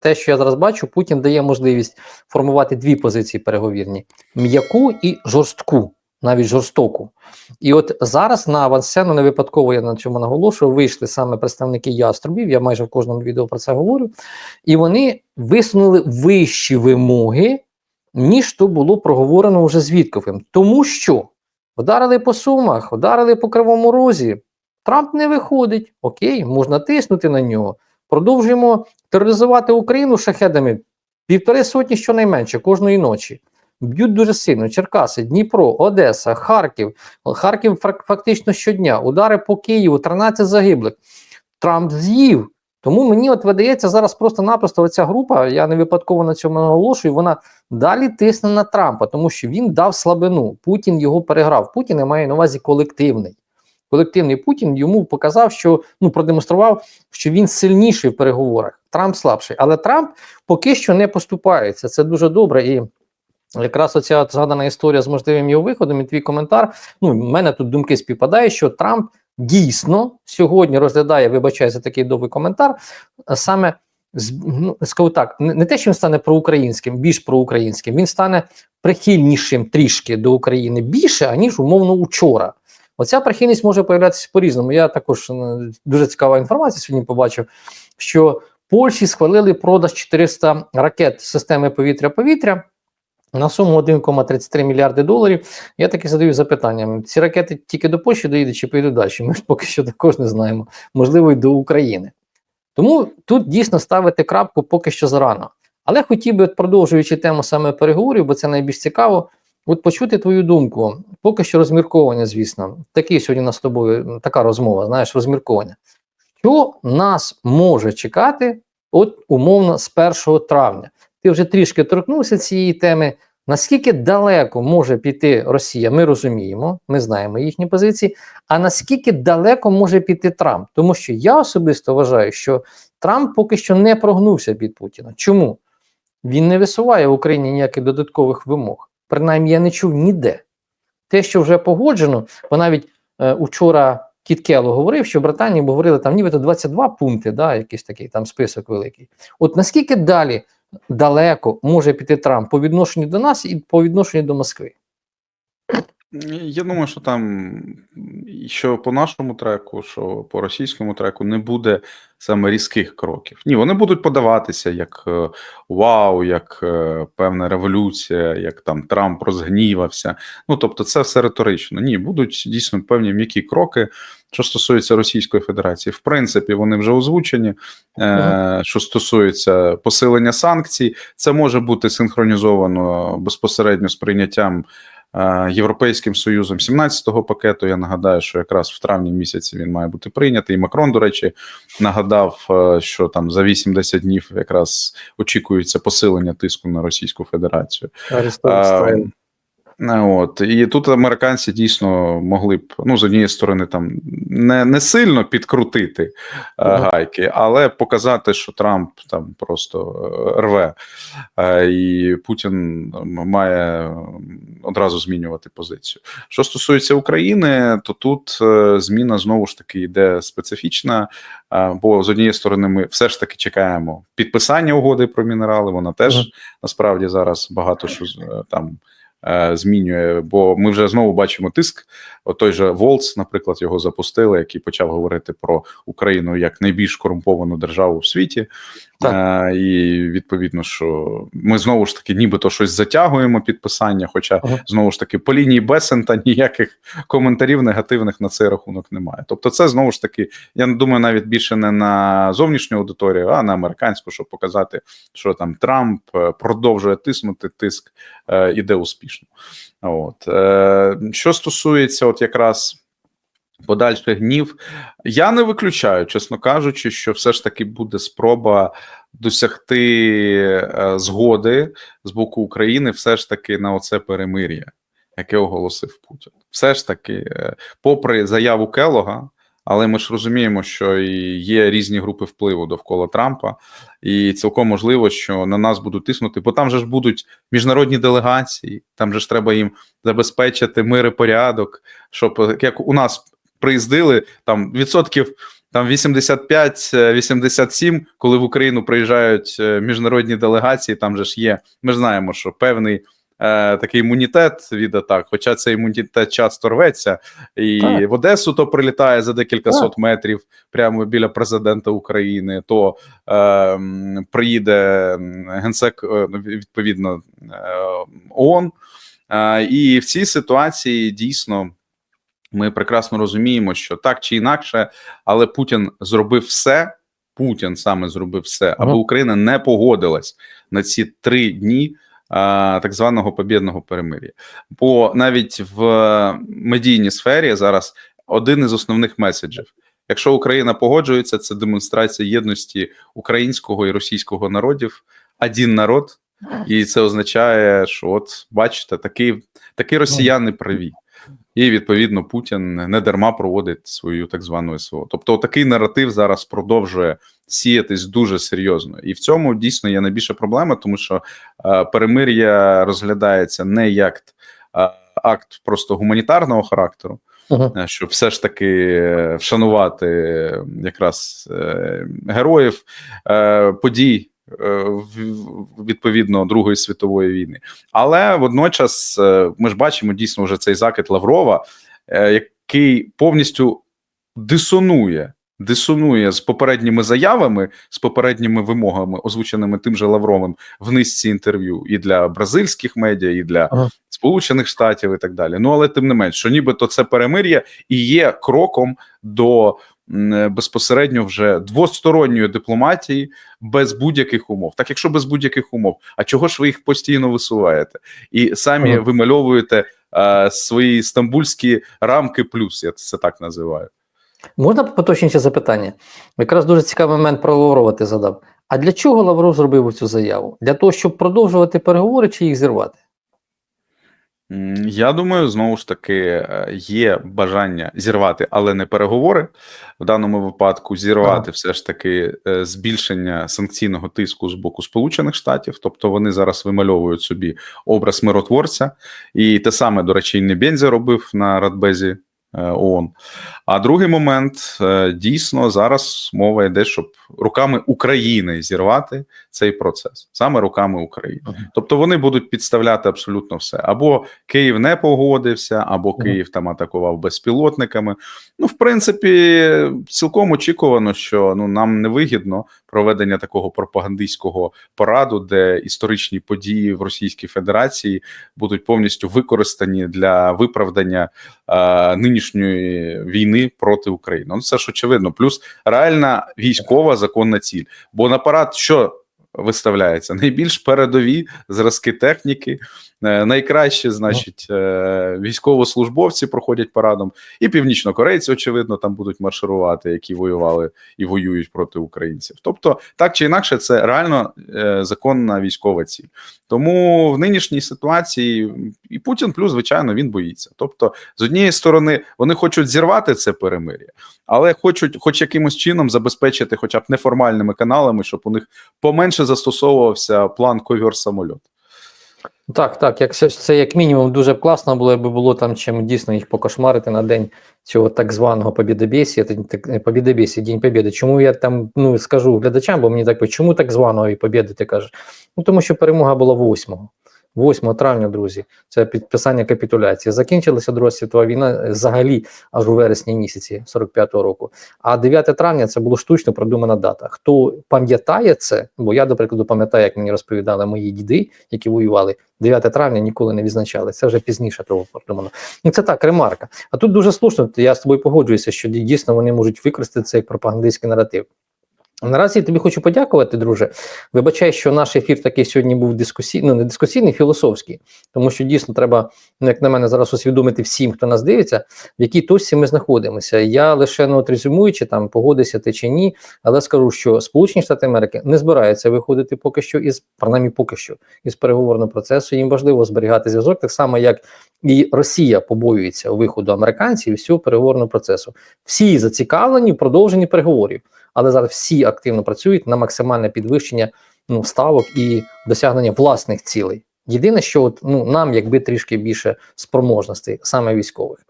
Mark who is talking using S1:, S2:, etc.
S1: те, що я зараз бачу, Путін дає можливість формувати дві позиції переговірні: м'яку і жорстку, навіть жорстоку. І от зараз на авансцену не випадково я на цьому наголошую. Вийшли саме представники яструбів. Я майже в кожному відео про це говорю. І вони висунули вищі вимоги, ніж то було проговорено вже з Вітковим. Тому що вдарили по сумах, вдарили по кривому розі. Трамп не виходить. Окей, можна тиснути на нього. Продовжуємо тероризувати Україну шахедами півтори сотні щонайменше кожної ночі. Б'ють дуже сильно. Черкаси, Дніпро, Одеса, Харків. Харків фак- фактично щодня. Удари по Києву, 13 загиблих. Трамп з'їв. Тому мені от видається зараз просто-напросто оця група, я не випадково на цьому наголошую, вона далі тисне на Трампа, тому що він дав слабину. Путін його переграв. Путін я маю на увазі колективний. Колективний Путін йому показав, що ну продемонстрував, що він сильніший в переговорах. Трамп слабший. Але Трамп поки що не поступається. Це дуже добре. І якраз оця згадана історія з можливим його виходом і твій коментар. Ну, в мене тут думки співпадають, що Трамп дійсно сьогодні розглядає, вибачаю за такий довгий коментар, саме ну, скажу так, не те, що він стане проукраїнським, більш проукраїнським, він стане прихильнішим трішки до України більше, аніж умовно учора. Оця прихильність може появлятися по-різному. Я також е, дуже цікава інформація сьогодні побачив, що Польщі схвалили продаж 400 ракет системи повітря-повітря на суму 1,33 мільярди доларів. Я таки задаю запитання: ці ракети тільки до Польщі доїдуть чи поїдуть далі? Ми ж поки що також не знаємо, можливо, й до України. Тому тут дійсно ставити крапку поки що зарано. Але хотів би, продовжуючи тему саме переговорів, бо це найбільш цікаво, от почути твою думку. Поки що розмірковання, звісно. Такий сьогодні нас з тобою така розмова, знаєш, розмірковання. Що нас може чекати, от умовно, з 1 травня? Ти вже трішки торкнувся цієї теми. Наскільки далеко може піти Росія, ми розуміємо, ми знаємо їхні позиції. А наскільки далеко може піти Трамп? Тому що я особисто вважаю, що Трамп поки що не прогнувся під Путіна. Чому? Він не висуває в Україні ніяких додаткових вимог. Принаймні, я не чув ніде. Те, що вже погоджено, бо навіть е, учора Кіт Келло говорив, що в Британії говорили там нібито 22 пункти, да, якийсь такий там список великий. От наскільки далі далеко може піти Трамп по відношенню до нас і по відношенню до Москви?
S2: Я думаю, що там що по нашому треку, що по російському треку не буде саме різких кроків. Ні, вони будуть подаватися як е, вау, як е, певна революція, як там Трамп розгнівався. Ну тобто, це все риторично. Ні, будуть дійсно певні м'які кроки. Що стосується Російської Федерації, в принципі, вони вже озвучені. Е, Що стосується посилення санкцій, це може бути синхронізовано безпосередньо з прийняттям Європейським Союзом 17-го пакету. Я нагадаю, що якраз в травні місяці він має бути прийнятий. І Макрон, до речі, нагадав, е, що там за 80 днів якраз очікується посилення тиску на Російську Федерацію. А, е, От і тут американці дійсно могли б ну з однієї сторони там не, не сильно підкрутити а,
S1: Мгм.
S2: гайки, але показати, що Трамп там просто е, рве, е, і Путін має одразу змінювати позицію. Що стосується України, то тут зміна знову ж таки йде специфічна. Бо з однієї сторони, ми все ж таки чекаємо підписання угоди про мінерали. Вона теж насправді зараз багато що там змінює, бо ми вже знову бачимо тиск. От той же Волц, наприклад, його запустили, який почав говорити про Україну як найбільш корумповану державу в світі. Е, і відповідно, що ми знову ж таки, нібито щось затягуємо підписання. Хоча
S1: Ага.
S2: знову ж таки по лінії Бесента ніяких коментарів негативних на цей рахунок немає. Тобто, це знову ж таки, я думаю, навіть більше не на зовнішню аудиторію, а на американську, щоб показати, що там Трамп е, продовжує тиснути, тиск е, іде успішно. От е, що стосується, от якраз. Подальших днів я не виключаю, чесно кажучи, що все ж таки буде спроба досягти е, згоди з боку України, все ж таки на оце перемир'я, яке оголосив Путін. Все ж таки, е, попри заяву Келога, але ми ж розуміємо, що і є різні групи впливу довкола Трампа, і цілком можливо, що на нас будуть тиснути, бо там же ж будуть міжнародні делегації, там же ж треба їм забезпечити мир і порядок, щоб як у нас приїздили там відсотків Там 85-87, коли в Україну приїжджають е, міжнародні делегації, там же ж є. Ми ж знаємо, що певний е, такий імунітет від атак, хоча цей імунітет часто рветься, і
S1: Так.
S2: в Одесу то прилітає за декілька
S1: Так.
S2: сот метрів прямо біля президента України, то е, приїде генсек е, відповідно е, ООН. Е, і в цій ситуації дійсно ми прекрасно розуміємо, що так чи інакше, але Путін зробив все. Путін саме зробив все, аби Україна не погодилась на ці три дні так званого побідного перемир'я. Бо навіть в медійній сфері зараз один із основних меседжів: якщо Україна погоджується, це демонстрація єдності українського і російського народів, один народ, і це означає, що от бачите, такі, такі росіяни праві. І відповідно Путін не дарма проводить свою так звану СВО. Тобто, такий наратив зараз продовжує сіятись дуже серйозно, і в цьому дійсно є найбільша проблема, тому що е, перемир'я розглядається не як е, акт просто гуманітарного характеру,
S1: Мгм.
S2: е, щоб все ж таки вшанувати якраз е, героїв е, подій. Е, Відповідно Другої світової війни, але водночас е, ми ж бачимо дійсно вже цей закид Лаврова, е, який повністю дисонує, дисонує з попередніми заявами, з попередніми вимогами, озвученими тим же Лавровим в низці інтерв'ю і для бразильських медіа, і для
S1: Ага.
S2: Сполучених Штатів, і так далі. Ну але тим не менш, що нібито це перемир'я і є кроком до безпосередньо вже двосторонньої дипломатії без будь-яких умов. Так, якщо без будь-яких умов, а чого ж ви їх постійно висуваєте і самі
S1: Ага.
S2: вимальовуєте е, свої стамбульські рамки, плюс я це так називаю.
S1: Можна поточніше запитання? Якраз дуже цікавий момент про Лаврова ти задав. А для чого Лавров зробив цю заяву? Для того, щоб продовжувати переговори чи їх зірвати?
S2: Я думаю, знову ж таки е, є бажання зірвати, але не переговори. В даному випадку зірвати все ж таки е, збільшення санкційного тиску з боку Сполучених Штатів, тобто вони зараз вимальовують собі образ миротворця, і те саме, до речі, і Небензі робив на Радбезі ООН. А другий момент е, дійсно зараз мова йде, щоб руками України зірвати цей процес, саме руками України. Тобто вони будуть підставляти абсолютно все. Або Київ не погодився, або Київ там атакував безпілотниками. Ну, в принципі, цілком очікувано, що ну нам не вигідно проведення такого пропагандистського параду, де історичні події в Російській Федерації будуть повністю використані для виправдання е, нинішньої війни проти України. Ну це ж очевидно. Плюс реальна військова законна ціль. Бо на парад що виставляється? Найбільш передові зразки техніки, е, найкраще, значить, е, військовослужбовці проходять парадом, і північнокорейці, очевидно, там будуть марширувати, які воювали і воюють проти українців. Тобто, так чи інакше, це реально е, законна військова ціль. Тому в нинішній ситуації і Путін, плюс, звичайно, він боїться. Тобто, з однієї сторони, вони хочуть зірвати це перемир'я, але хочуть, хоч якимось чином, забезпечити, хоча б неформальними каналами, щоб у них поменше застосовувався план ковір самольот.
S1: Так, так, як це, як мінімум дуже класно було, якби було там чим дійсно їх покошмарити на день цього так званого побідобєсія, побідобєсія, День Побєди. Чому я там ну скажу глядачам, бо мені так чому так званого побєди ти кажеш? Ну тому що перемога була 8-го. 8 травня, друзі, це підписання капітуляції. Закінчилася Друга світова війна е, взагалі аж у вересні місяці 45-го року. А 9 травня це було штучно продумана дата. Хто пам'ятає це? Бо я, до прикладу, пам'ятаю, як мені розповідали мої діди, які воювали. 9 травня ніколи не відзначали. Це вже пізніше того продумано. Ну це так, ремарка. А тут дуже слушно, я з тобою погоджуюся, що дійсно вони можуть використати це як пропагандистський наратив. Наразі тобі хочу подякувати, друже. Вибачай, що наш ефір такий сьогодні був дискусійний, ну не дискусійний, філософський, тому що дійсно треба, ну як на мене, зараз усвідомити всім, хто нас дивиться, в якій точці ми знаходимося. Я лише ну, от резюмуючи, там погодися ти чи ні, але скажу, що Сполучені Штати Америки не збираються виходити поки що із принаймні поки що із переговорного процесу. Їм важливо зберігати зв'язок, так само як і Росія побоюється виходу американців з цього переговорного процесу. Всі зацікавлені в продовженні переговорів, але зараз всі активно працюють на максимальне підвищення ну, ставок і досягнення власних цілей. Єдине, що от, ну, нам якби трішки більше спроможностей, саме військових.